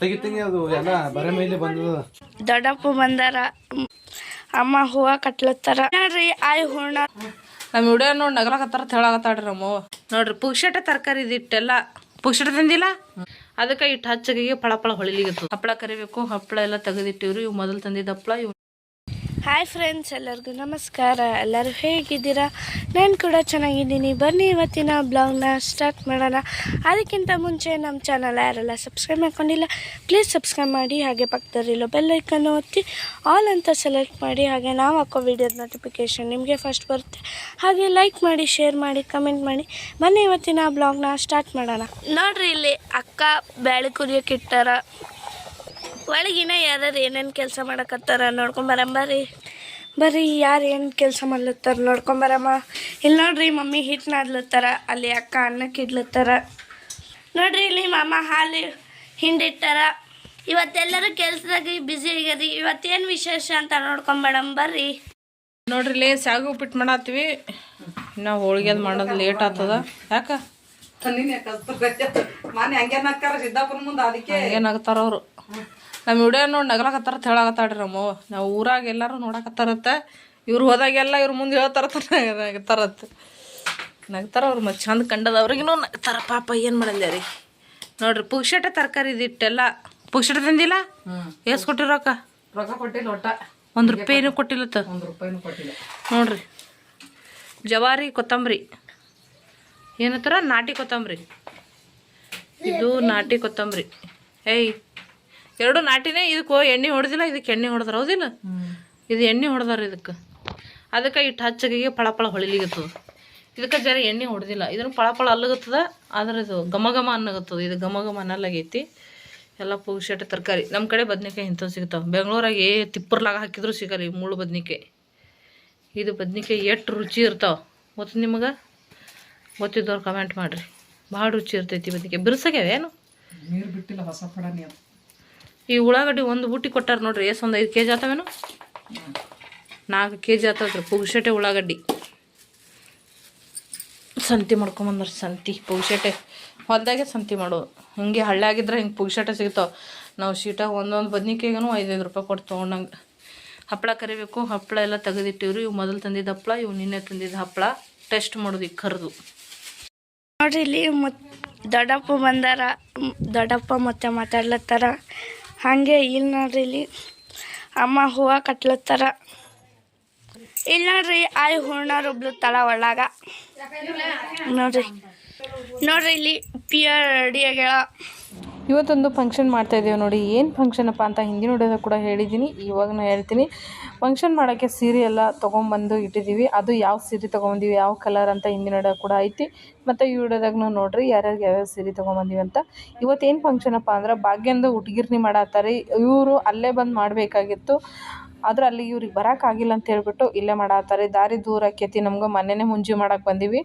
ತೆಗಿತೀನಿ ಅದು ಎಲ್ಲ ಬರೆ ಮೇಲೆ ಬಂದದ ದೊಡ್ಡಪ್ಪ ಬಂದಾರ. ಅಮ್ಮ ಹೂವ ಕಟ್ಲತ್ತಾರ. ನೋಡ್ರಿ ಆಯ್ ಹೂಣ ನಮ್ಮ ವಿಡಿಯೋ ನೋಡಿ ನಗಲಕತ್ತಾರ ತೆಳಗತ್ತಾಡ್ರಿ ನಮ್ಮ ನೋಡ್ರಿ ಪುಕ್ಷಟ ತರಕಾರಿ ಇದಿಟ್ಟೆಲ್ಲ ಪುಕ್ಷಟ ತಂದಿಲ್ಲ? ಅದಕ್ಕೆ ಇಟ್ಟು ಹಚ್ಚಗಿಗೆ ಪಳ ಪಳ ಹೊಳಿಲಿಗಿತ್ತು. ಹಪ್ಪಳ ಕರಿಬೇಕು, ಹಪ್ಪಳ ಎಲ್ಲ ತೆಗೆದಿಟ್ಟಿವ್ರಿ, ಇವು ಮೊದಲು ತಂದಿದ್ದ ಹಪ್ಪಳ ಇವು ಹಾಯ್ ಫ್ರೆಂಡ್ಸ್ ಎಲ್ಲರಿಗೂ ನಮಸ್ಕಾರ. ಎಲ್ಲರೂ ಹೇಗಿದ್ದೀರಾ? ನಾನು ಕೂಡ ಚೆನ್ನಾಗಿದ್ದೀನಿ. ಬನ್ನಿ ಇವತ್ತಿನ ಬ್ಲಾಗ್ನ ಸ್ಟಾರ್ಟ್ ಮಾಡೋಣ. ಅದಕ್ಕಿಂತ ಮುಂಚೆ ನಮ್ಮ ಚಾನಲ್ ಯಾರೆಲ್ಲ ಸಬ್ಸ್ಕ್ರೈಬ್ ಮಾಡ್ಕೊಂಡಿಲ್ಲ ಪ್ಲೀಸ್ ಸಬ್ಸ್ಕ್ರೈಬ್ ಮಾಡಿ. ಹಾಗೆ ಪಕ್ಕದಲ್ಲಿರೋ ಬೆಲ್ಲೈಕನ್ನು ಒತ್ತಿ ಆಲ್ ಅಂತ ಸೆಲೆಕ್ಟ್ ಮಾಡಿ. ಹಾಗೆ ನಾವು ಹಾಕೋ ವಿಡಿಯೋದ ನೋಟಿಫಿಕೇಷನ್ ನಿಮಗೆ ಫಸ್ಟ್ ಬರುತ್ತೆ. ಹಾಗೆ ಲೈಕ್ ಮಾಡಿ ಶೇರ್ ಮಾಡಿ ಕಮೆಂಟ್ ಮಾಡಿ. ಬನ್ನಿ ಇವತ್ತಿನ ಬ್ಲಾಗ್ನ ಸ್ಟಾರ್ಟ್ ಮಾಡೋಣ. ನೋಡ್ರಿ ಇಲ್ಲಿ ಅಕ್ಕ ಬ್ಯಾಳೆ ಕುದಿಯೋಕೆ ಇಟ್ಟಾರ. ಒಳಗಿನ ಯಾರ್ಯಾರು ಏನೇನು ಕೆಲಸ ಮಾಡಕತ್ತಾರ ನೋಡ್ಕೊಂಬರಮ್ಮ ಬರ್ರಿ ಬರ್ರಿ ಯಾರು ಏನು ಕೆಲಸ ಮಾಡ್ಲತ್ತಾರ ನೋಡ್ಕೊಂಬರಮ್ಮ ಇಲ್ಲಿ ನೋಡ್ರಿ ಮಮ್ಮಿ ಹಿಟ್ಟು ನಾದ್ಲತ್ತಾರ ಅಲ್ಲಿ ಅಕ್ಕ ಅನ್ನಕ್ಕೆ ಇಡ್ಲತ್ತಾರ. ನೋಡ್ರಿ ಇಲ್ಲಿ ಮಾಮ ಹಾಲು ಹಿಂಡಿಟ್ಟಾರ. ಇವತ್ತೆಲ್ಲರೂ ಕೆಲಸದಾಗ ಬ್ಯುಸಿ ಆಗ್ಯದ ಇವತ್ತೇನು ವಿಶೇಷ ಅಂತ ನೋಡ್ಕೊಂಬೇಡಮ್ ಬರ್ರಿ ನೋಡ್ರಿ ಲೇ ಸಾಗು ಉಪ್ಪಿಟ್ಟು ಮಾಡತ್ತೀವಿ ನಾವು ಹೋಳಿಗೆ ಅದು ಮಾಡೋದು ಲೇಟ್ ಆಗ್ತದ ಯಾಕೆ? ಮಾನೆ ಹಂಗೇನಾಗ್ತಾರ ನಕ್ಕಾರ ಸಿದ್ದಾಪುರ ಮುಂದೆ ಅದಕ್ಕೆ. ಏನಾಗ್ತಾರ ಅವರು. ನಮ್ಮ ವಿಡಿಯೋ ನೋಡಿ ನಗಲಕತ್ತಾರ ಹೇಳಕತ್ತಾಡ್ರಿ ನಮ್ಮ ನಾವು ಊರಾಗ ಎಲ್ಲರೂ ನೋಡಕತ್ತಾರತ್ತ. ಇವ್ರು ಹೋದಾಗೆಲ್ಲ ಇವ್ರ ಮುಂದೆ ಹೇಳ್ತಾರತ್ತ. ನಗತಾರತ್ತ. ನಗ್ತಾರ ಅವ್ರು ಮತ್ತೆ ಚಂದ ಅವ್ರಿಗಿನೂ ನಗ್ತಾರ. ಪಾಪ ಏನು ಮಾಡಲ್ಲ ರೀ? ನೋಡ್ರಿ ಪುಕ್ಷಟ ತರಕಾರಿ ಇದಿಟ್ಟೆಲ್ಲ ಪುಕ್ಷಟ ತಿಂದಿಲ್ಲ? ಎಸ್ ಕೊಟ್ಟಿರೋಕ ರೊಕ್ಕ? ಕೊಟ್ಟಿಲ್ಲ ಒಟ್ಟ. ಒಂದು ರೂಪಾಯಿನೂ ಕೊಟ್ಟಿಲ್ಲತ್ತ. ಒಂದು ರೂಪಾಯಿನೂ ಕೊಟ್ಟಿಲ್ಲ. ನೋಡ್ರಿ. ಜವಾರಿ ಕೊತ್ತಂಬರಿ. ಏನತ್ತರ ನಾಟಿ ಕೊತ್ತಂಬರಿ. ಇದು ನಾಟಿ ಕೊತ್ತಂಬರಿ. ಏಯ್ ಎರಡು ನಾಟಿನೇ ಇದಕ್ಕೆ ಎಣ್ಣೆ ಹೊಡೆದಿಲ್ಲ ಇದಕ್ಕೆ ಎಣ್ಣೆ ಹೊಡೆದಾರ ಹೌದಿಲ್ಲ ಇದು ಎಣ್ಣೆ ಹೊಡೆದಾರ ಇದಕ್ಕೆ. ಅದಕ್ಕೆ ಇಟ್ಟು ಹಚ್ಚಗಿಗೆ ಪಳ ಪಳ ಹೊಳಿಲಿಗತ್ತದ ಇದಕ್ಕೆ ಜರ ಎಣ್ಣೆ ಹೊಡೆದಿಲ್ಲ. ಇದನ್ನು ಪಳ ಪಳ ಅಲ್ಲಗತ್ತದ ಆದ್ರೆ ಇದು ಘಮ ಘಮ ಅನ್ನಗತ್ತದ. ಇದು ಘಮ ಘಮ ಅನ್ನಲಾಗೈತಿ. ಎಲ್ಲ ಪುಗ್ಸೆಟ್ ತರಕಾರಿ. ನಮ್ಮ ಕಡೆ ಬದ್ನಿಕಾಯಿ ಇಂಥವು ಸಿಗ್ತಾವೆ. ಬೆಂಗಳೂರಾಗೆ ಏ ತಿಪ್ಪರ್ಲಾಗ ಹಾಕಿದ್ರು ಸಿಗಲ್ಲ ಈ ಮುಳ್ಳು ಬದ್ನಿಕಾಯಿ. ಇದು ಬದ್ನಿಕಾಯಿ ಎಷ್ಟು ರುಚಿ ಇರ್ತಾವೆ? ಮತ್ತು ನಿಮಗೆ? ಗೊತ್ತಿದ್ದವ್ರು ಕಮೆಂಟ್ ಮಾಡಿರಿ. ಭಾಳ ರುಚಿ ಇರ್ತೈತಿ ಬದ್ನಿಕಾಯಿ. ಬಿರ್ಸಾಗ್ಯಾವೇನು ನೀರು ಬಿಟ್ಟಿಲ್ಲ ಹೊಸ ಪಡ ನೀರು ಈ ಉಳ್ಳಾಗಡ್ಡಿ ಒಂದು ಬುಟ್ಟಿ ಕೊಟ್ಟಾರ ನೋಡ್ರಿ ಎಸ್ ಒಂದು ಐದು ಕೆ ಜಿ ಆತವೇನು? ನಾಲ್ಕು ಕೆ ಜಿ ಆತದ್ರಿ, ಪುಗ್ಸೆಟೆ ಉಳ್ಳಾಗಡ್ಡಿ. ಸಂತಿ ಮಾಡ್ಕೊಂಬಂದ್ರಿ, ಸಂತಿ, ಪುಗ್ಸೆಟೆ. ಹೊಲ್ದಾಗೆ ಸಂತಿ ಮಾಡೋದು. ಹಿಂಗೆ ಹಳ್ಳಿಯಾಗಿದ್ರೆ ಹಿಂಗೆ ಪುಗ್ಸೆಟೆ ಸಿಗ್ತಾವೆ. ನಾವು ಶೀಟಾಗ ಒಂದೊಂದು ಬದ್ನಿಕಾಯಿಗೂ ಐದೈದು ರೂಪಾಯಿ ಕೊಟ್ಟು ತೊಗೊಂಡಂಗೆ. ಹಪ್ಪಳ ಕರಿಬೇಕು ಹಪ್ಪಳ ಎಲ್ಲ ತೆಗೆದಿಟ್ಟಿವ್ರಿ. ಇವು ಮೊದಲು ತಂದಿದ್ದ ಹಪ್ಪಳ ಇವು ನಿನ್ನೆ ತಂದಿದ್ದ ಹಪ್ಪಳ ಟೆಸ್ಟ್ ಮಾಡೋದು ಈಗ ಕರೆದು. ನೋಡ್ರಿ ಇಲ್ಲಿ ದೊಡ್ಡಪ್ಪ ಬಂದಾರ, ದೊಡ್ಡಪ್ಪ ಮತ್ತೆ ಮಾತಾಡ್ಲತ್ತಾರ. ಹಾಗೆ ಇಲ್ಲಿ ನೋಡ್ರಿ ಇಲ್ಲಿ. ಅಮ್ಮ ಹೂವು ಕಟ್ಲತ್ತಾರ. ಇಲ್ಲಿ ನೋಡ್ರಿ ಆಯ್ ಹೂರ್ಣ ತಳ ಒಳಗ. ನೋಡ್ರಿ. ನೋಡ್ರಿ ಇಲ್ಲಿ ಪಿಯರ್ ರೆಡಿ ಆಗ್ಯಾಳ ಇವತ್ತೊಂದು ಫಂಕ್ಷನ್ ಮಾಡ್ತಾ ಇದ್ದೇವೆ ನೋಡಿ. ಏನು ಫಂಕ್ಷನಪ್ಪ ಅಂತ ಹಿಂದಿನ ವಿಡಿಯೋದಾಗ ಕೂಡ ಹೇಳಿದ್ದೀನಿ. ನಾನು ಹೇಳ್ತೀನಿ. ಫಂಕ್ಷನ್ ಮಾಡೋಕ್ಕೆ ಸೀರೆ ಎಲ್ಲ ತೊಗೊಂಬಂದು ಇಟ್ಟಿದ್ದೀವಿ. ಅದು ಯಾವ ಸೀರೆ ತೊಗೊಂಬಂದೀವಿ, ಯಾವ ಕಲರ್ ಅಂತ ಹಿಂದಿನ ವಿಡಿಯೋ ಕೂಡ ಐತಿ. ಮತ್ತು ಈ ವಿಡಿಯೋದಾಗೂ ನೋಡ್ರಿ, ಯಾರ್ಯಾರಿಗೆ ಯಾವ್ಯಾವ ಸೀರೆ ತೊಗೊಂಬಂದೀವಿ ಅಂತ. ಇವತ್ತೇನು ಫಂಕ್ಷನಪ್ಪ ಅಂದ್ರೆ, ಭಾಗ್ಯಂದು ಹುಡ್ಗಿರ್ನಿ ಮಾಡತ್ತಾರೆ. ಇವರು ಅಲ್ಲೇ ಬಂದು ಮಾಡಬೇಕಾಗಿತ್ತು. ಆದ್ರೆ ಅಲ್ಲಿ ಇವ್ರಿಗೆ ಆಗಿಲ್ಲ ಅಂತ ಹೇಳ್ಬಿಟ್ಟು ಇಲ್ಲೇ ಮಾಡತ್ತಾರೆ. ದಾರಿ ದೂರ ಆಕೈತಿ, ನಮ್ಗೆ ಮೊನ್ನೆನೇ ಮುಂಜಿ ಮಾಡಕ್ಕೆ ಬಂದೀವಿ.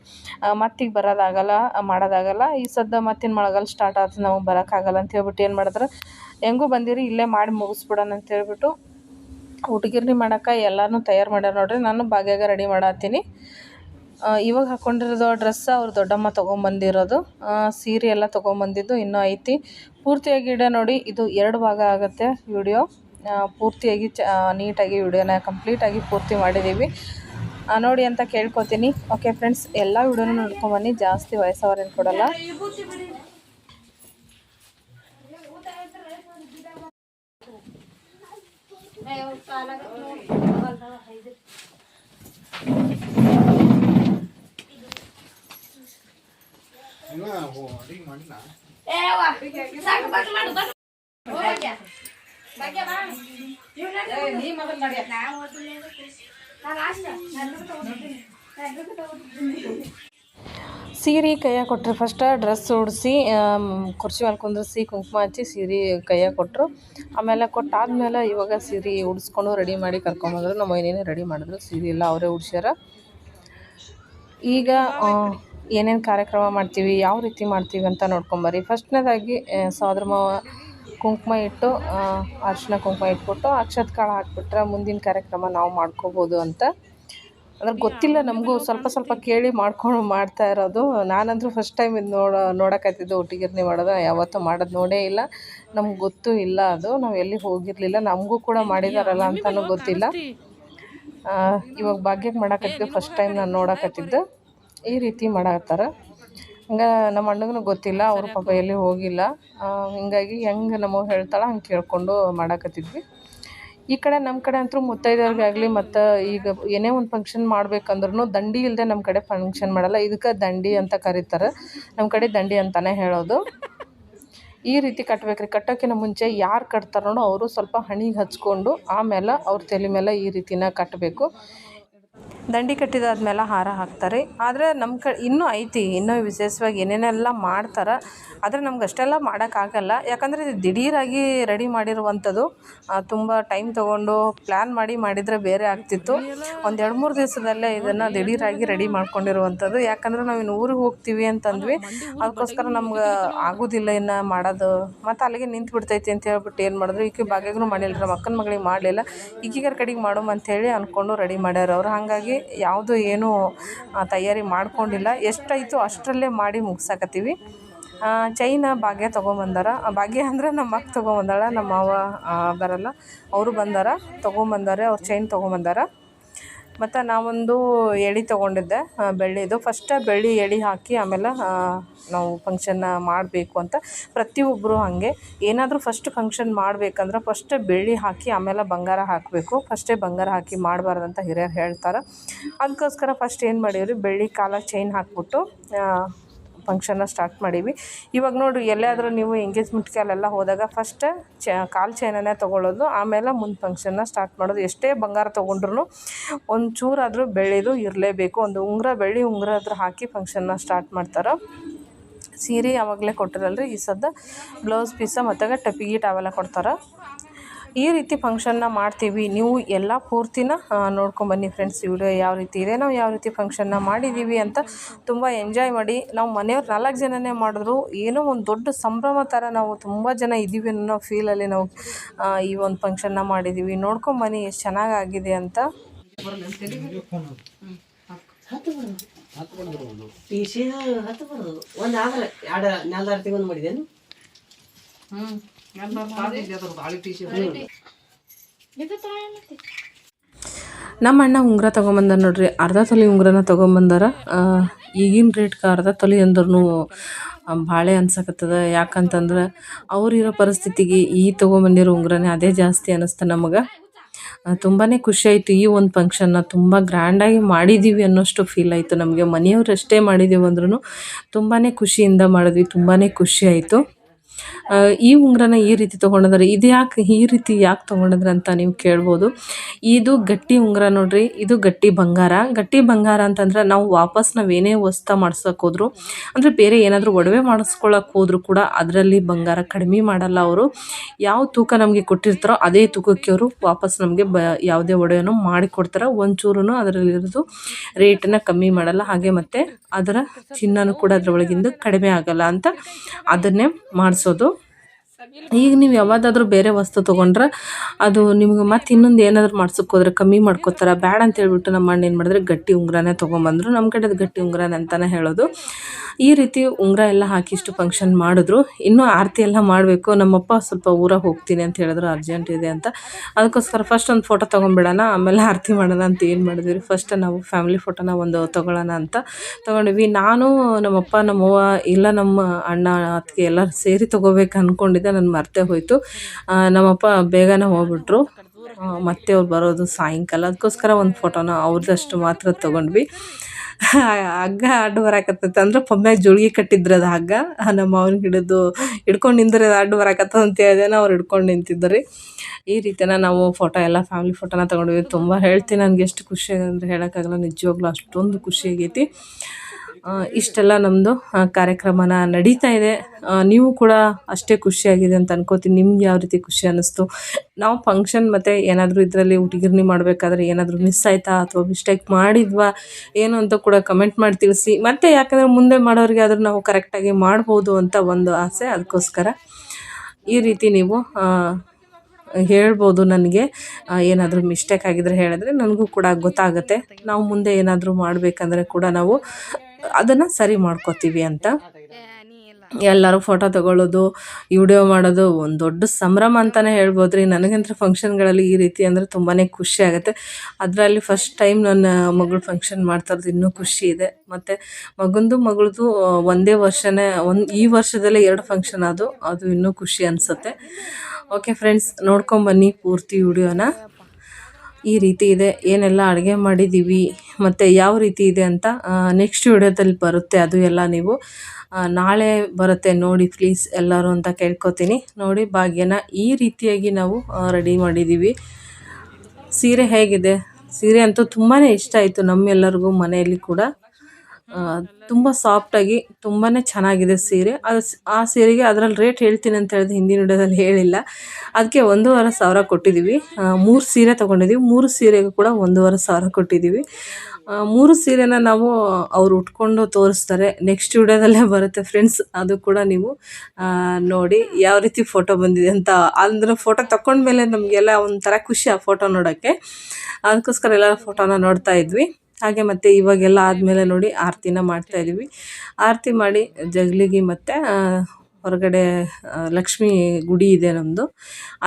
ಮತ್ತೀಗ ಬರೋದಾಗಲ್ಲ ಮಾಡೋದಾಗಲ್ಲ. ಈ ಸದ್ದ ಮತ್ತಿನ ಮಳೆಗಾಲ ಸ್ಟಾರ್ಟ್ ಆಯ್ತು ನಮಗೆ ಬರೋಕ್ಕಾಗಲ್ಲ ಅಂತ ಹೇಳ್ಬಿಟ್ಟು ಏನು ಮಾಡಿದ್ರೆ ಹೆಂಗೂ ಬಂದಿರಿ, ಇಲ್ಲೇ ಮಾಡಿ ಮುಗಿಸ್ಬಿಡೋಣ ಅಂತ ಹೇಳ್ಬಿಟ್ಟು ಹುಡುಗಿರ್ನಿ ಮಾಡೋಕೆ ಎಲ್ಲಾನು ತಯಾರು ಮಾಡ್ಯಾರ ನೋಡ್ರಿ. ನಾನು ಭಾಗ್ಯಾಗ ರೆಡಿ ಮಾಡತ್ತೀನಿ ಇವಾಗ ಹಾಕ್ಕೊಂಡಿರೋದು ಡ್ರೆಸ್ ಅವ್ರ ದೊಡ್ಡಮ್ಮ ತೊಗೊಂಬಂದಿರೋದು. ಸೀರೆ ಎಲ್ಲ ತೊಗೊಂಬಂದಿದ್ದು ಇನ್ನೂ ಐತಿ. ಪೂರ್ತಿಯಾಗಿ ಇಡ ನೋಡಿ, ಇದು ಎರಡು ಭಾಗ ಆಗುತ್ತೆ ವಿಡಿಯೋ ಪೂರ್ತಿಯಾಗಿ ಚ ನೀಟಾಗಿ ವಿಡಿಯೋನ ಕಂಪ್ಲೀಟಾಗಿ ಪೂರ್ತಿ ಮಾಡಿದ್ದೀವಿ. ನೋಡಿ ಅಂತ ಕೇಳ್ಕೊತೀನಿ. ಓಕೆ ಫ್ರೆಂಡ್ಸ್ ಎಲ್ಲ ವಿಡಿಯೋನೂ ನೋಡ್ಕೊಂಬನ್ನಿ ಜಾಸ್ತಿ ವಯಸ್ಸವರೇನು ಕೊಡಲ್ಲ. ಮಾಡಿಲ್ಲ. ಸೀರೆ ಕೈಯಾಗ ಕೊಟ್ಟರು ಫಸ್ಟ್ ಡ್ರೆಸ್ ಉಡಿಸಿ ಕುರ್ಚಿ ಮೇಲೆ ಕುಂದ್ರಿಸಿ ಕುಂಕುಮ ಹಚ್ಚಿ ಸೀರೆ ಕೈಯಾಗ ಕೊಟ್ಟರು ಆಮೇಲೆ ಕೊಟ್ಟಾದ್ಮೇಲೆ ಇವಾಗ ಸೀರೆ ಉಡಿಸ್ಕೊಂಡು ರೆಡಿ ಮಾಡಿ ಕರ್ಕೊಂಬಂದ್ರು ನಮ್ಮ ಮೈನೇನೆ ರೆಡಿ ಮಾಡಿದ್ರು. ಸೀರೆ ಎಲ್ಲ ಅವರೇ ಉಡ್ಸ್ಯಾರ. ಈಗ ಏನೇನು ಕಾರ್ಯಕ್ರಮ ಮಾಡ್ತೀವಿ ಯಾವ ರೀತಿ ಮಾಡ್ತೀವಿ ಅಂತ ನೋಡ್ಕೊಂಬರಿ ಫಸ್ಟ್ನೇದಾಗಿ ಸೋದರ ಮಾವ ಕುಂಕುಮ ಇಟ್ಟು ಅರ್ಶಿನ ಕುಂಕುಮ ಇಟ್ಬಿಟ್ಟು ಅಕ್ಷತ ಕಾಳು ಹಾಕ್ಬಿಟ್ರೆ ಮುಂದಿನ ಕಾರ್ಯಕ್ರಮ ನಾವು ಮಾಡ್ಕೋಬೋದು ಅಂತ. ಅಂದ್ರೆ ಗೊತ್ತಿಲ್ಲ ನಮಗೂ ಸ್ವಲ್ಪ ಸ್ವಲ್ಪ ಕೇಳಿ ಮಾಡ್ಕೊಂಡು ಮಾಡ್ತಾ ಇರೋದು. ನಾನಂದ್ರೂ ಫಸ್ಟ್ ಟೈಮ್ ಇದು ನೋಡ, ನೋಡೋಕತ್ತಿದ್ದು ಒಟ್ಟಿಗಿರ್ನಿ ಮಾಡೋದು. ಯಾವತ್ತೂ ಮಾಡೋದು ನೋಡೇ ಇಲ್ಲ. ನಮ್ಗೆ ಗೊತ್ತು ಇಲ್ಲ ಅದು. ನಾವು ಎಲ್ಲಿ ಹೋಗಿರಲಿಲ್ಲ. ನಮಗೂ ಕೂಡ ಮಾಡಿದಾರಲ್ಲ ಅಂತಲೂ ಗೊತ್ತಿಲ್ಲ. ಇವಾಗ ಭಾಗ್ಯಕ್ಕೆ ಮಾಡೋಕ್ಕಾಯ್ತಿದ್ದು ಫಸ್ಟ್ ಟೈಮ್ ನಾನು ನೋಡಕತ್ತಿದ್ದು. ಈ ರೀತಿ ಮಾಡಾಕತ್ತಾರ. ಹಂಗೆ ನಮ್ಮ ಅಣ್ಣಗೂ ಗೊತ್ತಿಲ್ಲ, ಅವ್ರ ಪಾಪ ಎಲ್ಲಿ ಹೋಗಿಲ್ಲ. ಹಿಂಗಾಗಿ ಹೆಂಗೆ ನಮಗೆ ಹೇಳ್ತಾಳೆ ಹಂಗೆ ಕೇಳಿಕೊಂಡು ಮಾಡಾಕತ್ತಿದ್ವಿ. ಈ ಕಡೆ ನಮ್ಮ ಕಡೆ ಅಂತೂ ಮುತ್ತೈದವ್ರಿಗಾಗಲಿ ಮತ್ತು ಈಗ ಏನೇ ಒಂದು ಫಂಕ್ಷನ್ ಮಾಡ್ಬೇಕಂದ್ರೂ ದಂಡಿ ಇಲ್ಲದೆ ನಮ್ಮ ಕಡೆ ಫಂಕ್ಷನ್ ಮಾಡಲ್ಲ, ಇದಕ್ಕೆ ದಂಡಿ ಅಂತ ಕರೀತಾರೆ. ನಮ್ಮ ಕಡೆ ದಂಡಿ ಅಂತಲೇ ಹೇಳೋದು. ಈ ರೀತಿ ಕಟ್ಬೇಕ್ರಿ. ಕಟ್ಟೋಕ್ಕಿಂತ ಮುಂಚೆ ಯಾರು ಕಟ್ತಾರೋ ಅವರು ಸ್ವಲ್ಪ ಹಣಿಗೆ ಹಚ್ಕೊಂಡು ಆಮೇಲೆ ಅವ್ರ ತಲೆ ಮೇಲೆ ಈ ರೀತಿನ ಕಟ್ಟಬೇಕು ದಂಡಿ ಕಟ್ಟಿದಾದ್ಮೇಲೆ ಹಾರ ಹಾಕ್ತಾರೆ. ಆದರೆ ನಮ್ಮ ಕ, ಇನ್ನೂ ಐತಿ, ಇನ್ನೂ ವಿಶೇಷವಾಗಿ ಏನೇನೆಲ್ಲ ಮಾಡ್ತಾರೆ, ಆದರೆ ನಮ್ಗೆ ಅಷ್ಟೆಲ್ಲ ಮಾಡೋಕ್ಕಾಗಲ್ಲ. ಯಾಕಂದರೆ ಇದು ದಿಢೀರಾಗಿ ರೆಡಿ ಮಾಡಿರುವಂಥದ್ದು. ತುಂಬ ಟೈಮ್ ತೊಗೊಂಡು ಪ್ಲ್ಯಾನ್ ಮಾಡಿ ಮಾಡಿದರೆ ಬೇರೆ ಆಗ್ತಿತ್ತು. ಒಂದು ಎರಡು ಮೂರು ದಿವಸದಲ್ಲೇ ಇದನ್ನು ದಿಢೀರಾಗಿ ರೆಡಿ ಮಾಡ್ಕೊಂಡಿರುವಂಥದ್ದು. ಯಾಕಂದರೆ ನಾವು ಇನ್ನು ಊರಿಗೆ ಹೋಗ್ತೀವಿ ಅಂತಂದ್ವಿ. ಅದಕ್ಕೋಸ್ಕರ ನಮ್ಗೆ ಆಗೋದಿಲ್ಲ ಇನ್ನು ಮಾಡೋದು. ಮತ್ತು ಅಲ್ಲಿಗೆ ನಿಂತು ಬಿಡ್ತೈತಿ ಅಂತ ಹೇಳ್ಬಿಟ್ಟು ಏನು ಮಾಡಿದ್ರು. ಈಕೆ ಬಾಗ್ಯಾಗೂ ಮಾಡಿಲ್ಲ ನಮ್ಮ ಅಕ್ಕನ ಮಗಳಿಗೆ ಮಾಡಲಿಲ್ಲ. ಈಗೀಗರ ಕಡೆಗೆ ಮಾಡೋಮ್ ಅಂಥೇಳಿ ಅಂದ್ಕೊಂಡು ರೆಡಿ ಮಾಡ್ಯಾರ ಅವ್ರು. ಹಾಗಾಗಿ ಯಾವುದು ಏನೂ ತಯಾರಿ ಮಾಡ್ಕೊಂಡಿಲ್ಲ. ಎಷ್ಟಾಯಿತು ಅಷ್ಟರಲ್ಲೇ ಮಾಡಿ ಮುಗ್ಸಾಕತ್ತೀವಿ. ಚೈನ ಭಾಗ್ಯ ತೊಗೊಂಬಂದಾರ. ಭಾಗ್ಯ ಅಂದರೆ ನಮ್ಮ ಅಕ್ಕ ತೊಗೊಂಬಂದಾಳ, ನಮ್ಮ ಮಾವ ಬರಲ್ಲ. ಅವರು ಬಂದಾರ, ತೊಗೊಂಬಂದಾರೆ, ಅವ್ರು ಚೈನ್ ತೊಗೊಂಬಂದಾರ. ಮತ್ತು ನಾವೊಂದು ಎಳೆ ತೊಗೊಂಡಿದ್ದೆ ಬೆಳ್ಳಿದು ಫಸ್ಟ್ ಬೆಳ್ಳಿ ಎಳೆ ಹಾಕಿ ಆಮೇಲೆ ನಾವು ಫಂಕ್ಷನ್ನ ಮಾಡಬೇಕು ಅಂತ ಪ್ರತಿಯೊಬ್ಬರು ಹಾಗೆ. ಏನಾದರೂ ಫಸ್ಟ್ ಫಂಕ್ಷನ್ ಮಾಡಬೇಕಂದ್ರೆ ಫಸ್ಟ್ ಬೆಳ್ಳಿ ಹಾಕಿ ಆಮೇಲೆ ಬಂಗಾರ ಹಾಕಬೇಕು. ಫಸ್ಟೇ ಬಂಗಾರ ಹಾಕಿ ಮಾಡಬಾರ್ದು ಅಂತ ಹಿರಿಯರು ಹೇಳ್ತಾರೆ. ಅದಕ್ಕೋಸ್ಕರ ಫಸ್ಟ್ ಏನು ಮಾಡೀವ್ರಿ, ಬೆಳ್ಳಿ ಕಾಲ ಚೈನ್ ಹಾಕ್ಬಿಟ್ಟು ಫಂಕ್ಷನ್ನ ಸ್ಟಾರ್ಟ್ ಮಾಡೀವಿ ಇವಾಗ ನೋಡಿರಿ ಎಲ್ಲಾದರೂ ನೀವು ಎಂಗೇಜ್ಮೆಂಟ್ಗೆ ಅಲ್ಲೆಲ್ಲ ಹೋದಾಗ ಫಸ್ಟ್ ಚ, ಕಾಲು ಚೈನನ್ನೇ ತೊಗೊಳ್ಳೋದು, ಆಮೇಲೆ ಮುಂದೆ ಫಂಕ್ಷನ್ನ ಸ್ಟಾರ್ಟ್ ಮಾಡೋದು. ಎಷ್ಟೇ ಬಂಗಾರ ತೊಗೊಂಡ್ರು ಒಂದು ಚೂರಾದರೂ ಬೆಳ್ಳಿದು ಇರಲೇಬೇಕು. ಒಂದು ಉಂಗುರ, ಬೆಳ್ಳಿ ಉಂಗುರ ಹತ್ರ ಹಾಕಿ ಫಂಕ್ಷನ್ನ ಸ್ಟಾರ್ಟ್ ಮಾಡ್ತಾರೆ. ಸೀರೆ ಯಾವಾಗಲೇ ಕೊಟ್ಟಿರಲ್ರಿ, ಈ ಸದ್ದ ಬ್ಲೌಸ್ ಪೀಸ ಮತ್ತು ಟಪಿಗಿ ಟಾವೆಲ್ಲ ಕೊಡ್ತಾರೆ ಈ ರೀತಿ ಫಂಕ್ಷನ್ನ ಮಾಡ್ತೀವಿ. ನೀವು ಎಲ್ಲ ಪೂರ್ತಿನ ನೋಡ್ಕೊಂಬನ್ನಿ ಫ್ರೆಂಡ್ಸ್ ವಿಡಿಯೋ ಯಾವ ರೀತಿ ಇದೆ ನಾವು ಯಾವ ರೀತಿ ಫಂಕ್ಷನ್ನ ಮಾಡಿದ್ದೀವಿ ಅಂತ ತುಂಬ ಎಂಜಾಯ್ ಮಾಡಿ. ನಾವು ಮನೆಯವ್ರು ನಾಲ್ಕು ಜನನೇ ಮಾಡಿದ್ರು. ಏನೋ ಒಂದು ದೊಡ್ಡ ಸಂಭ್ರಮ ಥರ ನಾವು ತುಂಬ ಜನ ಇದ್ದೀವಿ ಅನ್ನೋ ಫೀಲಲ್ಲಿ ನಾವು ಈ ಒಂದು ಫಂಕ್ಷನ್ನ ಮಾಡಿದ್ದೀವಿ ನೋಡ್ಕೊಂಬನ್ನಿ ಎಷ್ಟು ಚೆನ್ನಾಗಾಗಿದೆ ಅಂತ. ಒಂದು ಮಾಡಿದೇನು ಹ್ಮ್. ನಮ್ಮ ಅಣ್ಣ ಉಂಗುರ ತೊಗೊಂಬಂದ ನೋಡ್ರಿ. ಅರ್ಧ ತೊಲಿ ಉಂಗುರನ ತೊಗೊಂಬಂದಾರ. ಈಗಿನ ರೇಟ್ಗೆ ಅರ್ಧ ತೊಲಿ ಅಂದ್ರೂ ಭಾಳ ಅನ್ಸಕತ್ತದ. ಯಾಕಂತಂದ್ರೆ ಅವ್ರಿರೋ ಪರಿಸ್ಥಿತಿಗೆ ಈ ತೊಗೊಂಬಂದಿರೋ ಉಂಗುರನೇ ಅದೇ ಜಾಸ್ತಿ ಅನ್ನಿಸ್ತ ನಮಗೆ. ತುಂಬಾ ಖುಷಿ ಆಯಿತು ಈ ಒಂದು ಫಂಕ್ಷನ್ನ ತುಂಬ ಗ್ರ್ಯಾಂಡಾಗಿ ಮಾಡಿದ್ದೀವಿ ಅನ್ನೋಷ್ಟು ಫೀಲ್ ಆಯಿತು ನಮಗೆ. ಮನೆಯವ್ರು ಎಷ್ಟೇ ಮಾಡಿದ್ದೀವಿ ಅಂದ್ರೂ ತುಂಬಾ ಖುಷಿಯಿಂದ ಮಾಡಿದ್ವಿ. ತುಂಬಾ ಖುಷಿ ಆಯಿತು. ಈ ಉಂಗುರನ ಈ ರೀತಿ ತೊಗೊಂಡಿದ್ದಾರೆ. ಇದು ಯಾಕೆ ಈ ರೀತಿ ಯಾಕೆ ತೊಗೊಂಡಿದ್ರೆ ಅಂತ ನೀವು ಕೇಳ್ಬೋದು. ಇದು ಗಟ್ಟಿ ಉಂಗುರ ನೋಡ್ರಿ, ಇದು ಗಟ್ಟಿ ಬಂಗಾರ. ಗಟ್ಟಿ ಬಂಗಾರ ಅಂತಂದ್ರೆ ನಾವು ವಾಪಸ್ ನಾವೇನೇ ವಸ್ತು ಮಾಡ್ಸೋಕೆ ಹೋದ್ರು, ಅಂದರೆ ಬೇರೆ ಏನಾದರೂ ಒಡವೆ ಮಾಡಿಸ್ಕೊಳಕ್ಕೆ ಹೋದ್ರು ಕೂಡ ಅದರಲ್ಲಿ ಬಂಗಾರ ಕಡಿಮೆ ಮಾಡಲ್ಲ ಅವರು. ಯಾವ ತೂಕ ನಮಗೆ ಕೊಟ್ಟಿರ್ತಾರೋ ಅದೇ ತೂಕಕ್ಕೆ ಅವರು ವಾಪಸ್ ನಮಗೆ ಬ, ಯಾವುದೇ ಒಡವೆನೂ ಮಾಡಿಕೊಡ್ತಾರೆ. ಒಂಚೂರು ಅದರಲ್ಲಿರೋದು ರೇಟನ್ನು ಕಮ್ಮಿ ಮಾಡಲ್ಲ, ಹಾಗೆ ಮತ್ತು ಅದರ ಚಿನ್ನನೂ ಕೂಡ ಅದರೊಳಗಿಂದ ಕಡಿಮೆ ಆಗಲ್ಲ ಅಂತ ಅದನ್ನೇ ಮಾಡಿಸೋದು ಈಗ ನೀವು ಯಾವ್ದಾದ್ರೂ ಬೇರೆ ವಸ್ತು ತೊಗೊಂಡ್ರೆ ಅದು ನಿಮ್ಗೆ ಮತ್ತೆ ಇನ್ನೊಂದು ಏನಾದರೂ ಮಾಡ್ಸೋಕೆ ಹೋದ್ರೆ ಕಮ್ಮಿ ಮಾಡ್ಕೋತಾರೆ. ಬ್ಯಾಡ ಅಂತ ಹೇಳ್ಬಿಟ್ಟು ನಮ್ಮ ಅಣ್ಣ ಏನು ಮಾಡಿದ್ರೆ, ಗಟ್ಟಿ ಉಂಗುರನೇ ತೊಗೊಂಬಂದ್ರು. ನಮ್ಮ ಕಡೆ ಅದು ಗಟ್ಟಿ ಉಂಗುರನೇ ಅಂತಲೇ ಹೇಳೋದು. ಈ ರೀತಿ ಉಂಗುರ ಎಲ್ಲ ಹಾಕಿ ಇಷ್ಟು ಫಂಕ್ಷನ್ ಮಾಡಿದ್ರು. ಇನ್ನೂ ಆರತಿ ಎಲ್ಲ ಮಾಡಬೇಕು. ನಮ್ಮಪ್ಪ ಸ್ವಲ್ಪ ಊರಾಗ ಹೋಗ್ತೀನಿ ಅಂತ ಹೇಳಿದ್ರು ಅರ್ಜೆಂಟ್ ಇದೆ ಅಂತ. ಅದಕ್ಕೋಸ್ಕರ ಫಸ್ಟ್ ಒಂದು ಫೋಟೋ ತೊಗೊಂಬಿಡೋಣ ಆಮೇಲೆ ಆರತಿ ಮಾಡೋಣ ಅಂತ ಏನು ಮಾಡಿದ್ವಿ. ಫಸ್ಟ್ ನಾವು ಫ್ಯಾಮಿಲಿ ಫೋಟೋನ ಒಂದು ತೊಗೊಳ್ಳೋಣ ಅಂತ ತೊಗೊಂಡ್ವಿ. ನಾನು, ನಮ್ಮಪ್ಪ, ನಮ್ಮವ್ವ, ಇಲ್ಲ ನಮ್ಮ ಅಣ್ಣ, ಅತ್ತಿಗೆ ಎಲ್ಲರೂ ಸೇರಿ ತೊಗೋಬೇಕು ಅಂದ್ಕೊಂಡಿದ್ದೆ ನಾನು ಮರ್ತೇ ಹೋಯಿತು. ನಮ್ಮಪ್ಪ ಬೇಗನೆ ಹೋಗ್ಬಿಟ್ರು. ಮತ್ತೆ ಅವ್ರು ಬರೋದು ಸಾಯಂಕಾಲ. ಅದಕ್ಕೋಸ್ಕರ ಒಂದು ಫೋಟೋನ ಅವ್ರದ್ದಷ್ಟು ಮಾತ್ರ ತೊಗೊಂಡ್ವಿ. ಹಗ್ಗ ಅಡ್ಡು ಬರಾಕತ್ತೈತೆ ಅಂದ್ರೆ ಜೋಳಿಗೆ ಕಟ್ಟಿದ್ರು ಅದು ಹಗ್ಗ. ನಮ್ಮ ಅವ್ನ ಹಿಡಿದು ಹಿಡ್ಕೊಂಡು ನಿಂದ್ರೆ ಅದು ಅಡ್ಡು ಬರಾಕತ್ತ ಅಂತ ಹೇಳ್ದೇನೋ, ಅವ್ರು ಹಿಡ್ಕೊಂಡು ನಿಂತಿದ್ದರು. ಈ ರೀತಿನ ನಾವು ಫೋಟೋ ಎಲ್ಲ ಫ್ಯಾಮಿಲಿ ಫೋಟೋನ ತೊಗೊಂಡ್ವಿ. ತುಂಬ ಹೇಳ್ತೀನಿ. ನನಗೆ ಎಷ್ಟು ಖುಷಿ ಅಂದರೆ ಹೇಳೋಕ್ಕಾಗಲ್ಲ. ನಿಜವಾಗ್ಲೂ ಅಷ್ಟೊಂದು ಖುಷಿ ಇಷ್ಟೆಲ್ಲ ನಮ್ಮದು ಕಾರ್ಯಕ್ರಮನ ನಡೀತಾ ಇದೆ. ನೀವು ಕೂಡ ಅಷ್ಟೇ ಖುಷಿಯಾಗಿದೆ ಅಂತ ಅನ್ಕೋತೀನಿ. ನಿಮ್ಗೆ ಯಾವ ರೀತಿ ಖುಷಿ ಅನ್ನಿಸ್ತು? ನಾವು ಫಂಕ್ಷನ್ ಮತ್ತು ಏನಾದರೂ ಇದರಲ್ಲಿ ಹುಡುಗಿರ್ನಿ ಮಾಡಬೇಕಾದ್ರೆ ಏನಾದರೂ ಮಿಸ್ ಆಯಿತಾ ಅಥವಾ ಮಿಸ್ಟೇಕ್ ಮಾಡಿದ್ವಾ ಏನು ಅಂತ ಕೂಡ ಕಮೆಂಟ್ ಮಾಡಿ ತಿಳಿಸಿ. ಮತ್ತು ಯಾಕಂದರೆ ಮುಂದೆ ಮಾಡೋರಿಗೆ ಆದರೂ ನಾವು ಕರೆಕ್ಟಾಗಿ ಮಾಡ್ಬೋದು ಅಂತ ಒಂದು ಆಸೆ. ಅದಕ್ಕೋಸ್ಕರ ಈ ರೀತಿ ನೀವು ಹೇಳ್ಬೋದು ನನಗೆ. ಏನಾದರೂ ಮಿಸ್ಟೇಕ್ ಆಗಿದ್ರೆ ಹೇಳಿದ್ರೆ ನನಗೂ ಕೂಡ ಗೊತ್ತಾಗುತ್ತೆ. ನಾವು ಮುಂದೆ ಏನಾದರೂ ಮಾಡಬೇಕಂದ್ರೆ ಕೂಡ ನಾವು ಅದನ್ನು ಸರಿ ಮಾಡ್ಕೋತೀವಿ ಅಂತ. ಎಲ್ಲರೂ ಫೋಟೋ ತಗೊಳ್ಳೋದು ವಿಡಿಯೋ ಮಾಡೋದು ಒಂದು ದೊಡ್ಡ ಸಂಭ್ರಮ ಅಂತಲೇ ಹೇಳ್ಬೋದು ರೀ ನನಗಂತೂ ಫಂಕ್ಷನ್ಗಳಲ್ಲಿ ಈ ರೀತಿ ಅಂದರೆ ತುಂಬಾ ಖುಷಿ ಆಗುತ್ತೆ. ಅದರಲ್ಲಿ ಫಸ್ಟ್ ಟೈಮ್ ನನ್ನ ಮಗಳು ಫಂಕ್ಷನ್ ಮಾಡ್ತಾ ಇರೋದು ಇನ್ನೂ ಖುಷಿ ಇದೆ. ಮತ್ತು ಮಗಂದು ಮಗಳದು ಒಂದೇ ವರ್ಷನೇ, ಒಂದು ಈ ವರ್ಷದಲ್ಲೇ ಎರಡು ಫಂಕ್ಷನ್ ಅದು ಅದು ಇನ್ನೂ ಖುಷಿ ಅನಿಸುತ್ತೆ. ಓಕೆ ಫ್ರೆಂಡ್ಸ್ ನೋಡ್ಕೊಂಬನ್ನಿ ಪೂರ್ತಿ ವಿಡಿಯೋನ. ಈ ರೀತಿ ಇದೆ. ಏನೆಲ್ಲ ಅಡುಗೆ ಮಾಡಿದ್ದೀವಿ ಮತ್ತು ಯಾವ ರೀತಿ ಇದೆ ಅಂತ ನೆಕ್ಸ್ಟ್ ವಿಡಿಯೋದಲ್ಲಿ ಬರುತ್ತೆ ಅದು ಎಲ್ಲ ನೀವು. ನಾಳೆ ಬರುತ್ತೆ ನೋಡಿ ಪ್ಲೀಸ್ ಎಲ್ಲರೂ ಅಂತ ಕೇಳ್ಕೊತೀನಿ. ನೋಡಿ, ಭಾಗ್ಯನ ಈ ರೀತಿಯಾಗಿ ನಾವು ರೆಡಿ ಮಾಡಿದ್ದೀವಿ ಸೀರೆ ಹೇಗಿದೆ? ಸೀರೆ ಅಂತೂ ತುಂಬಾ ಇಷ್ಟ ಆಯಿತು ನಮ್ಮೆಲ್ಲರಿಗೂ ಮನೆಯಲ್ಲಿ ಕೂಡ. ತುಂಬ ಸಾಫ್ಟಾಗಿ ತುಂಬಾ ಚೆನ್ನಾಗಿದೆ. ಸೀರೆ. ಅದು ಆ ಸೀರೆಗೆ ಅದರಲ್ಲಿ ರೇಟ್ ಹೇಳ್ತೀನಿ ಅಂತ ಹೇಳಿದ್ರೆ ಹಿಂದಿನ ವಿಡಿಯೋದಲ್ಲಿ ಹೇಳಿಲ್ಲ. ಅದಕ್ಕೆ ಒಂದೂವರೆ ಸಾವಿರ ಕೊಟ್ಟಿದ್ದೀವಿ ಮೂರು ಸೀರೆ ತೊಗೊಂಡಿದ್ದೀವಿ ಮೂರು ಸೀರೆಗೂ ಕೂಡ ಒಂದೂವರೆ ಸಾವಿರ ಕೊಟ್ಟಿದ್ದೀವಿ ಮೂರು ಸೀರೆನ ನಾವು ಅವ್ರು ಉಟ್ಕೊಂಡು ತೋರಿಸ್ತಾರೆ. ನೆಕ್ಸ್ಟ್ ವಿಡಿಯೋದಲ್ಲೇ ಬರುತ್ತೆ ಫ್ರೆಂಡ್ಸ್ ಅದು ಕೂಡ ನೀವು ನೋಡಿ ಯಾವ ರೀತಿ ಫೋಟೋ ಬಂದಿದೆ ಅಂತ. ಅಂದ್ರೆ ಫೋಟೋ ತಗೊಂಡ್ಮೇಲೆ ನಮಗೆಲ್ಲ ಒಂಥರ ಖುಷಿ ಆ ಫೋಟೋ ನೋಡೋಕ್ಕೆ. ಅದಕ್ಕೋಸ್ಕರ ಎಲ್ಲ ಫೋಟೋನ ನೋಡ್ತಾ ಇದ್ವಿ. ಹಾಗೆ ಮತ್ತು ಇವಾಗೆಲ್ಲ ಆದಮೇಲೆ ನೋಡಿ ಆರತಿನ ಮಾಡ್ತಾ ಇದ್ದೀವಿ. ಆರತಿ ಮಾಡಿ ಜಗಲಿಗೆ ಮತ್ತು ಹೊರಗಡೆ ಲಕ್ಷ್ಮಿ ಗುಡಿ ಇದೆ ನಮ್ಮದು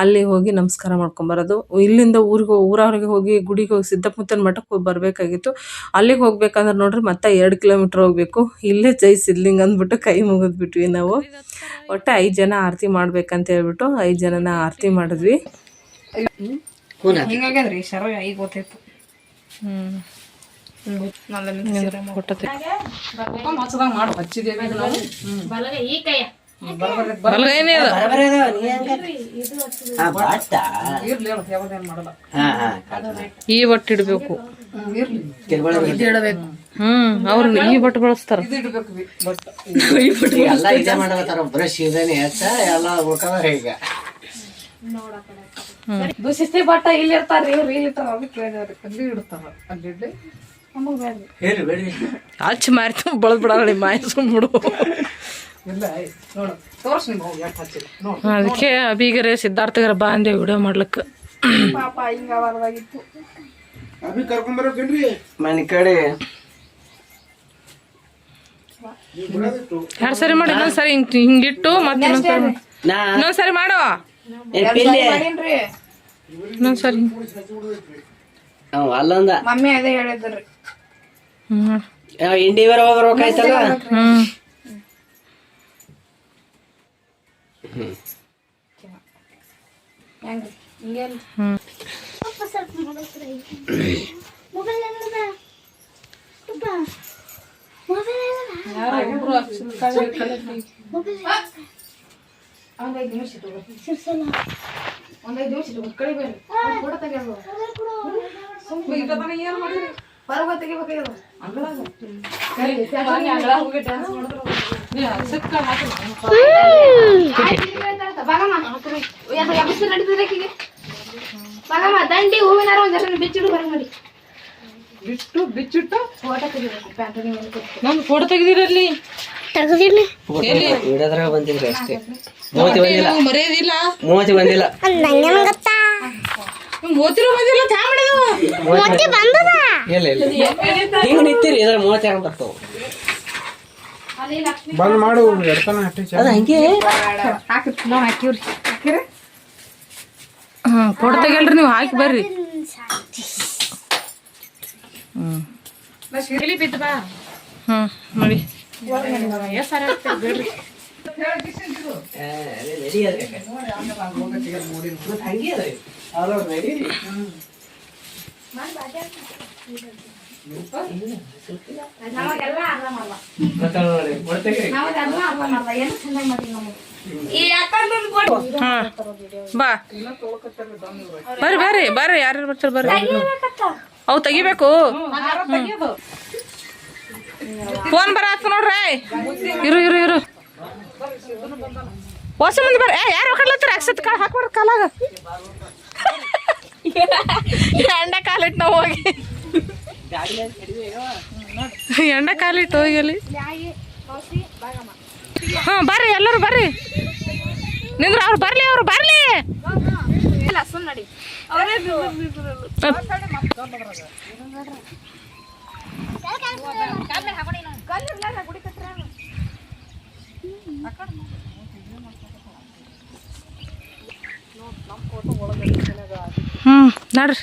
ಅಲ್ಲಿ ಹೋಗಿ ನಮಸ್ಕಾರ ಮಾಡ್ಕೊಂಬರೋದು ಇಲ್ಲಿಂದ ಊರಿಗೆ ಊರವ್ರಿಗೆ ಹೋಗಿ ಗುಡಿಗೆ ಹೋಗಿ ಸಿದ್ದಪ್ಪಮುತ್ತನ ಮಠಕ್ಕೆ ಹೋಗಿ ಬರಬೇಕಾಗಿತ್ತು. ಅಲ್ಲಿಗೆ ಹೋಗ್ಬೇಕಂದ್ರೆ ನೋಡ್ರಿ ಮತ್ತೆ ಎರಡು ಕಿಲೋಮೀಟ್ರ್ ಹೋಗಬೇಕು. ಇಲ್ಲೇ ಜೈ ಸಿದ್ಲಿಂಗ್ ಅಂದ್ಬಿಟ್ಟು ಕೈ ಮುಗಿದ್ಬಿಟ್ವಿ ನಾವು. ಒಟ್ಟು ಐದು ಜನ ಆರತಿ ಮಾಡ್ಬೇಕಂತ ಹೇಳ್ಬಿಟ್ಟು ಐದು ಜನನ ಆರತಿ ಮಾಡಿದ್ವಿ. ಹಿಂಗಾಗ್ಯದ್ರಿ ಈ ಒಟ್ಟು ಇಡಬೇಕು. ಹ್ಮ್, ಅವ್ರು ಈ ಬಟ್ಟೆ ಬಳಸ್ತಾರ. ಇದು ಇಡ್ಬೇಕು ಬಿ ಬಟ್. ಎಲ್ಲ ಇದೇ ಮಾಡಕತ್ತಾರ ಬ್ರಷ್ ಇದೇನೆ ಹೆಚ್ಚ ಎಲ್ಲ ಈಗ. ದುಶಿಸ್ತಿ ಬಟ್ಟ ಇಲ್ಲಿ ಇರ್ತಾರ ಇವ್ರು ಇಲ್ಲಿ ಇರ್ತಾರ ಅಲ್ಲಿ ಇಡ್ತಾರ ಅಲ್ಲಿ ಹೇಳಿ ಬೇಡಿ ಹಚ್ಚಿ ಮಾರಿತು ಬಳದ್ ಬಿಡಲ್ಲ ಮಾಯ ಸುಮ್ಬಿಡು. ಅದಕ್ಕೆ ಅಭಿಗರೆ ಸಿದ್ಧಾರ್ಥಗರ ಬಾ ಅಂದೆ ವಿಡಿಯೋ ಮಾಡ್ಲಿಕ್ಕೆ. ಮನೆ ಕಡೆ. ಎರಡು ಸರಿ ಮಾಡಿ ಇನ್ನೊಂದ್ ಸರಿ ಹಿಂಗ್ ಹಿಂಗಿಟ್ಟು ಮತ್ತೆ ಇನ್ನೊಂದ್ ಸರಿ ಮಾಡುವ ನಾ ಸರಿ ಮಾಡು. ಇನ್ನೊಂದ್ ಸರಿ. ಅಲ್ಲಂದ. ಮಮ್ಮಿ ಅದೇ ಹೇಳಿದ್ರಿ. ಹ್ಮ್. ಯಾವ ಇಂಡಿ ಬೇರೆ ಹೋಗ್ಬೇಕಾಯ್ತಲ್ಲ? ಒಂದೈದು ನಿಮಿಷ ಒಂದೈದು ನಿಮಿಷ ಕಡಿಮೆ ಫೋಟೋ ತೆಗಿಯೋದು ಬರೋಗ ತೆಗಿಬೇಕಾಗ್ಯದ. ದಂಡಿ ಹೂವಿನ ಬಿಚ್ಚಿಟ್ಟು ಬರ ಮಾಡಿ ಬಿಟ್ಟು ಬಿಚ್ಚಿಟ್ಟು. ಫೋಟೋ ತೆಗಿಬೇಕು. ನಮ್ ಫೋಟೋ ತೆಗೆದಿರಲಿ. ವಿಡಿಯೋದ್ರಾಗ ಬಂದಿದ್ರಿ ಅಷ್ಟೇ. ಮೂವತ್ತಿ ಬಂದಿಲ್ಲ. ಮರ್ಯಾದಿಲ್ಲ. ಮೂವತ್ತಿ ಬಂದಿಲ್ಲ. ಮೋತಿರು ಬಂದಿಲ್ಲ ಬಂದದ? ಇಲ್ಲ ಇಲ್ಲ. ಹಿಂಗ್ ನಿಂತಿರಿ ಇದ್ರ ಮೂವತ್ತಿ ಹೆಂಗ್ ಬರ್ತಾವ? ಬಂದ್ ಮಾಡು ಎಡ್ತಾನ. ಅದ ಹಂಗೆ? ನಾವು ಹಾಕಿವ್ರಿ. ಹಾಕಿರಿ ಹ್ಮ್ ನೀವು ಹಾಕಿ ಬರ್ರಿ. ಹ್ಮ್. ಹ್ಮ್ ನೋಡಿ ಕೊಡ್ತೇವ್ರಿ ನಮಗೆಲ್ಲ ಅರ್ಧ ಮಾಡಲ್ಲ ಏನು ಚೆನ್ನಾಗಿ ಮಾಡಿ ನಮಗೆ ಈ ಅಕ್ಕಂದು ಕೊಡು ಹಾ ಬಾ ಬರ್ರಿ ಬರ್ರಿ ಬರ್ರಿ ಯಾರು ಬರ್ತಾರೆ ಬರ್ರಿ ಅವು ತೆಗಿಬೇಕು ಫೋನ್ ಬರತ್ತ ನೋಡ್ರಿ ಇರು ಇರು ಇರು ಹೊಸ ಮಂದಿ ಬರ ಏ ಯಾರು ಕಡ್ಲತ್ತರ ಅಕ್ಷತ್ ಕಾಳು ಹಾಕ್ಬಿಡ್ರಿ ಕಾಲಾಗ? ಎಂಡ ಕಾಲಿಟ್ಟು ನಾವು ಹೋಗಿ. ಎಂಡ ಕಾಲಿಟ್ಟು ಹೋಗಿ ಅಲ್ಲಿ. ಹಾಂ ಬರ್ರಿ ಎಲ್ಲರೂ ಬರ್ರಿ. ನಿಂದ್ರ ಅವ್ರು ಬರ್ಲಿ ಅವ್ರು ಬರ್ಲಿ. ನಡಿ. ಹ್ಞೂ ನಡ್ರಿ.